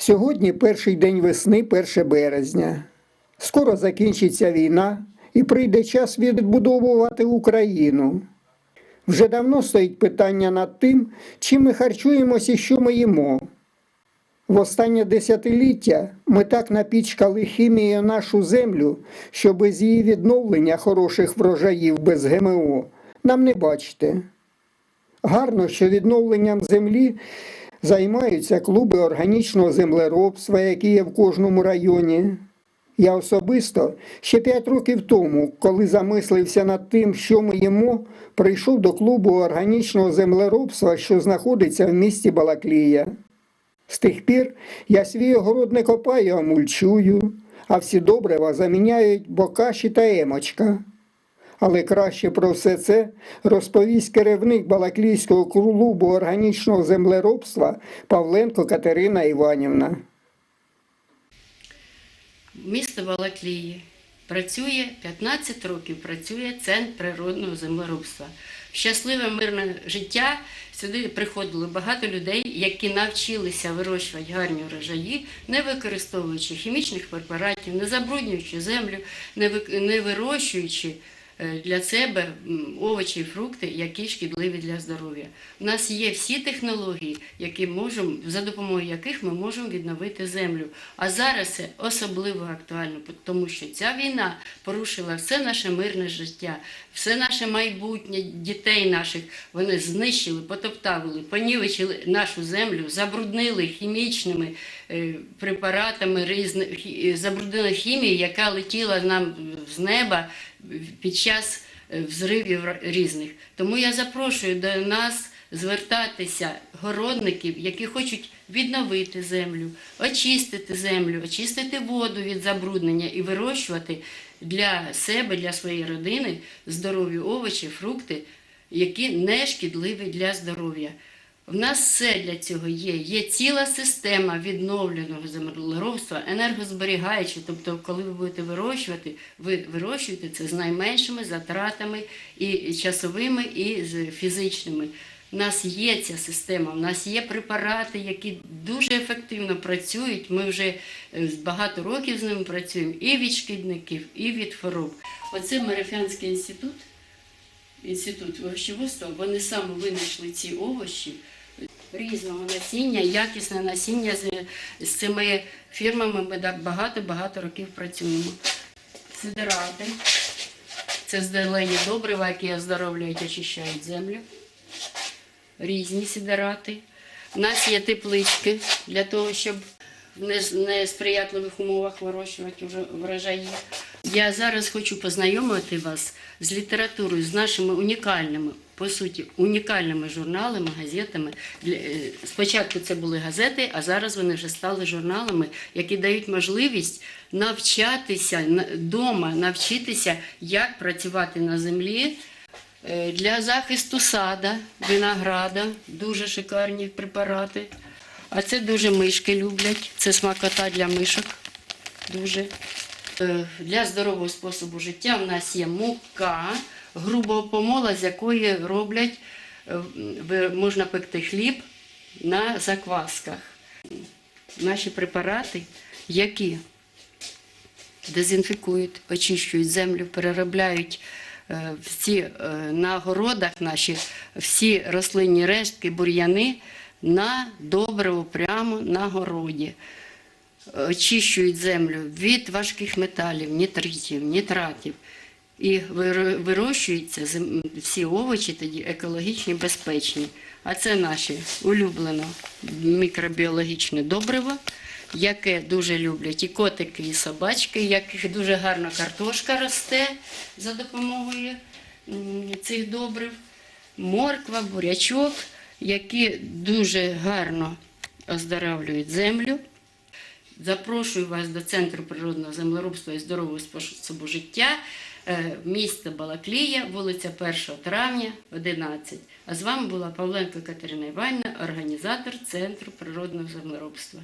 Сьогодні перший день весни, 1 березня. Скоро закінчиться війна і прийде час відбудовувати Україну. Вже давно стоїть питання над тим, чим ми харчуємося і що ми їмо. В останнє десятиліття ми так напічкали хімією нашу землю, що без її відновлення хороших врожаїв без ГМО нам не бачите. Гарно, що відновленням землі займаються клуби органічного землеробства, які є в кожному районі. Я особисто ще п'ять років тому, коли замислився над тим, що ми їмо, прийшов до клубу органічного землеробства, що знаходиться в місті Балаклія. З тих пір я свій огород не копаю, а мульчую, а всі добрива заміняють бокаші та емочка. Але краще про все це розповість керівник Балаклійського клубу органічного землеробства Павленко Катерина Іванівна. Місто Балаклії працює 15 років. Працює центр природного землеробства. Щасливе мирне життя сюди приходили багато людей, які навчилися вирощувати гарні урожаї, не використовуючи хімічних препаратів, не забруднюючи землю, не вирощуючи для себе овочі фрукти, які шкідливі для здоров'я. У нас є всі технології, які можемо, за допомогою яких ми можемо відновити землю. А зараз це особливо актуально, тому що ця війна порушила все наше мирне життя, все наше майбутнє дітей наших. Вони знищили, потоптавили, понівечили нашу землю, забруднили хімічними е, препаратами, різни- хі- забруднили яка летіла нам з неба під час е, взривів різних. Тому я запрошую до нас звертатися городників, які хочуть відновити землю, очистити землю, очистити воду від забруднення і вирощувати для себе, для своєї родини здорові овочі, фрукти, які не шкідливі для здоров'я. В нас все для цього є. Є ціла система відновленого землеробства, енергозберігаюча. Тобто, коли ви будете вирощувати, ви вирощуєте це з найменшими затратами і часовими, і з фізичними. У нас є ця система, у нас є препарати, які дуже ефективно працюють. Ми вже е, багато років з ними працюємо і від шкідників, і від хвороб. Оце Марифянський інститут інститут овощеводства, вони саме винайшли ці овочі різного насіння, якісне насіння з, з цими фірмами ми багато-багато років працюємо. Сидирати. Це зелені добрива, які оздоровлюють, очищають землю. Різні сидирати. У нас є теплички для того, щоб в несприятливих умовах вирощувати врожаї. Я зараз хочу познайомити вас з літературою, з нашими унікальними, по суті, унікальними журналами, газетами. Е, Спочатку це були газети, а зараз вони вже стали журналами, які дають можливість навчатися вдома, навчитися, як працювати на землі. Е, Для захисту сада, винограда, дуже шикарні препарати. А це дуже мишки люблять. Це смакота для мишок. Дуже. Е, Для здорового способу життя в нас є мука грубого помола, з якої роблять, е, можна пекти хліб на заквасках. Наші препарати, які дезінфікують, очищують землю, переробляють е, всі на городах наші всі рослинні рештки, бур'яни на добриво прямо на городі. Очищують землю від важких металів, нітритів, нітратів. І вирощуються всі овочі тоді екологічні, безпечні. А це наше улюблене мікробіологічне добриво, яке дуже люблять і котики, і собачки, яких дуже гарно картошка росте за допомогою цих добрив, морква, бурячок, які дуже гарно оздоровлюють землю. Запрошую вас до Центру природного землеробства і здорового способу життя, е, місто Балаклія, вулиця 1 травня, 11. А з вами була Павленко Катерина Іванівна, організатор Центру природного землеробства.